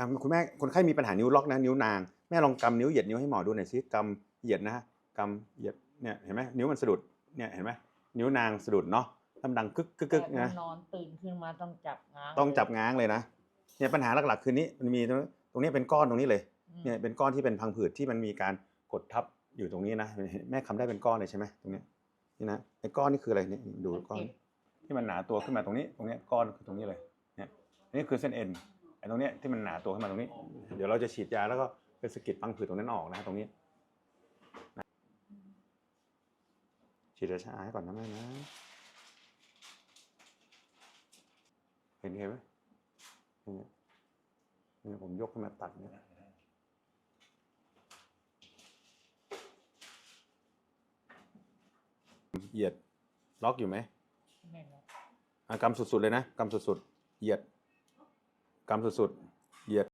อะคุณแม่คนไข้มีปัญหานิ้วล็อกนะนิ้วนาง แม่ลองกำนิ้วเหยียดนิ้วให้หมอดูหน่อยสิกำเหยียดนะฮะกำเหยียดเนี่ยเห็นไหมนิ้วมันสะดุดเนี่ยเห็นไหมนิ้วนางสะดุดเนาะทำดังกึกกึกกึกแต่ถ้านะนอนตื่นขึ้นมาต้องจับง้างต้องจับง้างเลยนะเนี่ยปัญหาหลักๆคือนี้มันมีตรงตรงนี้เป็นก้อนตรงนี้เลยอืมเนี่ยเป็นก้อนที่เป็นพังผืดที่มันมีการกดทับอยู่ตรงนี้นะแม่คำได้เป็นก้อนเลยใช่ไหมตรงเนี้ยนี่นะไอ้ก้อนนี่คืออะไรเนี่ยดูก้อนที่มันหนาตัวขึ้นมาตรงนี้ ตรงเนี้ยก้อนคือตรงนี้เลยเนี่ยนี่คือเส้นเอ็น ไอ้ตรงเนี้ยที่มันหนาตัวขึ้นมาตรงนี้ เดี๋ยวเราจะฉีดยาแล้วก็ไปสะกิดพังผืดตรงนั้นออกนะ ตรงนี้นะฉีดยาชาให้ก่อนนะแม่นะเห็นเห็นไหมเนี่ยเนี่ยผมยกขึ้นมาตัดเนี่ยเหยียดล็อกอยู่ไหมแน่นอนอะกำสุดๆเลยนะกำสุดๆเหยียด กำสุดๆ เหยียด